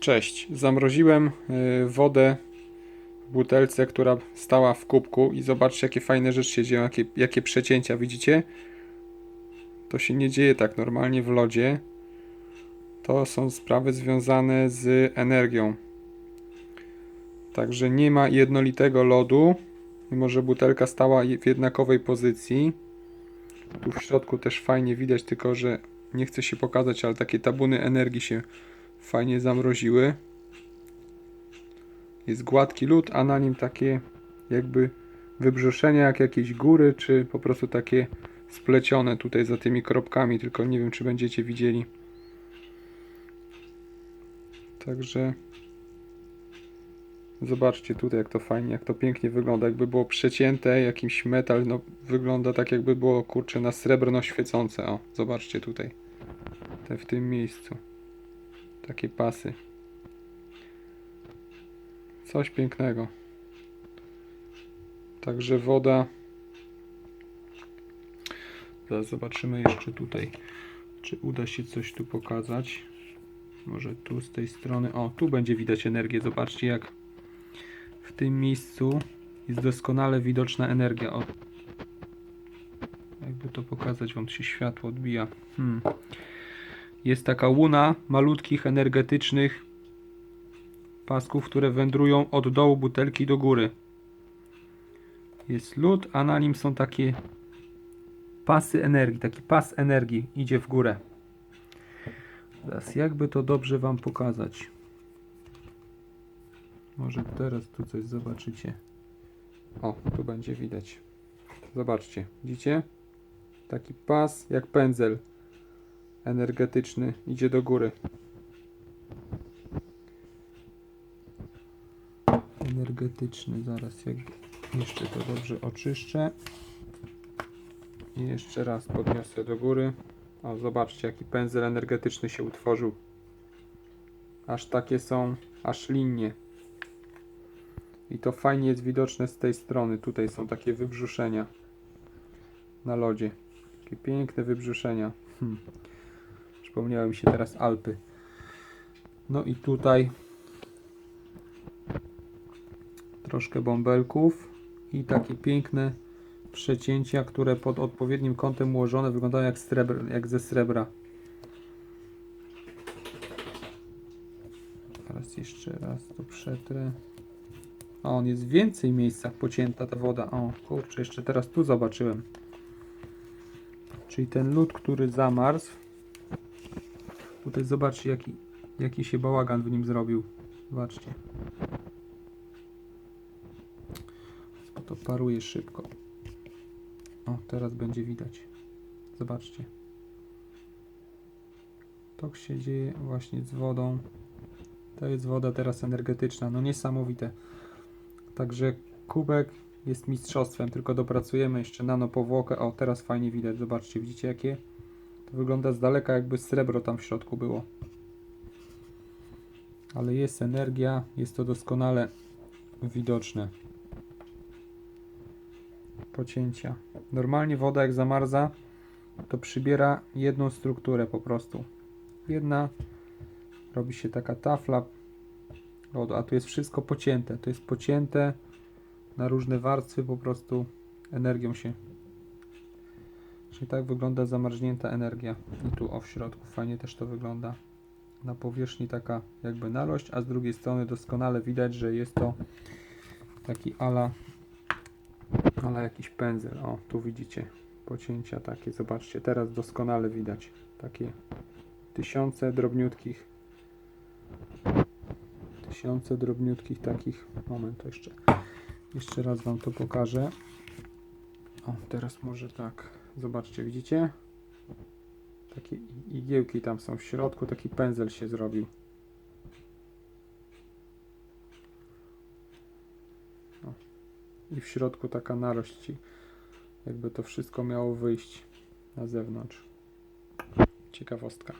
Cześć. Zamroziłem y, wodę w butelce, która stała w kubku i zobaczcie jakie fajne rzeczy się dzieją, jakie, jakie przecięcia, widzicie? To się nie dzieje tak normalnie w lodzie. To są sprawy związane z energią. Także nie ma jednolitego lodu, mimo że butelka stała w jednakowej pozycji. Tu w środku też fajnie widać, tylko że nie chcę się pokazać, ale takie tabuny energii się fajnie zamroziły. Jest gładki lód, a na nim takie jakby wybrzeszenia jak jakieś góry, czy po prostu takie splecione tutaj za tymi kropkami, tylko nie wiem czy będziecie widzieli. Także zobaczcie tutaj jak to fajnie, jak to pięknie wygląda, jakby było przecięte jakimś metal, no wygląda tak jakby było kurczę na srebrno świecące. O, zobaczcie tutaj. Te w tym miejscu. Takie pasy. Coś pięknego. Także woda. Zaraz zobaczymy jeszcze tutaj, czy uda się coś tu pokazać. Może tu z tej strony. O, tu będzie widać energię. Zobaczcie, jak w tym miejscu jest doskonale widoczna energia. O, jakby to pokazać, wam się światło odbija. Hmm jest taka łuna malutkich energetycznych pasków, które wędrują od dołu butelki do góry. Jest lód, a na nim są takie pasy energii. Taki pas energii idzie w górę. Teraz jakby to dobrze Wam pokazać. Może teraz tu coś zobaczycie. O, tu będzie widać. Zobaczcie, widzicie? Taki pas jak pędzel energetyczny idzie do góry. Energetyczny, zaraz jak jeszcze to dobrze oczyszczę. I jeszcze raz podniosę do góry. O, zobaczcie jaki pędzel energetyczny się utworzył. Aż takie są, aż linie. I to fajnie jest widoczne z tej strony. Tutaj są takie wybrzuszenia na lodzie. Takie piękne wybrzuszenia. Hmm. Przypomniały mi się teraz Alpy. No i tutaj troszkę bąbelków i takie piękne przecięcia, które pod odpowiednim kątem ułożone wyglądają jak, srebr, jak ze srebra. Teraz jeszcze raz to przetrę. A on jest w więcej miejscach pocięta ta woda. O kurczę, jeszcze teraz tu zobaczyłem. Czyli ten lód, który zamarzł, Tutaj zobaczcie jaki, jaki się bałagan w nim zrobił. Zobaczcie. To paruje szybko. O, teraz będzie widać. Zobaczcie. To się dzieje właśnie z wodą. To jest woda teraz energetyczna. No niesamowite. Także kubek jest mistrzostwem, tylko dopracujemy jeszcze nano powłokę. O, teraz fajnie widać. Zobaczcie, widzicie jakie? To wygląda z daleka jakby srebro tam w środku było. Ale jest energia, jest to doskonale widoczne. Pocięcia. Normalnie woda jak zamarza, to przybiera jedną strukturę po prostu. Jedna, robi się taka tafla lodu, a tu jest wszystko pocięte. To jest pocięte na różne warstwy, po prostu energią się Czyli tak wygląda zamarznięta energia. I tu o w środku fajnie też to wygląda. Na powierzchni taka jakby nalość, a z drugiej strony doskonale widać, że jest to taki ala, ala jakiś pędzel. O, tu widzicie pocięcia takie. Zobaczcie, teraz doskonale widać takie tysiące drobniutkich tysiące drobniutkich takich. Moment, jeszcze jeszcze raz Wam to pokażę. O, teraz może tak. Zobaczcie, widzicie? Takie igiełki tam są w środku, taki pędzel się zrobił. O. I w środku taka narość, jakby to wszystko miało wyjść na zewnątrz. Ciekawostka.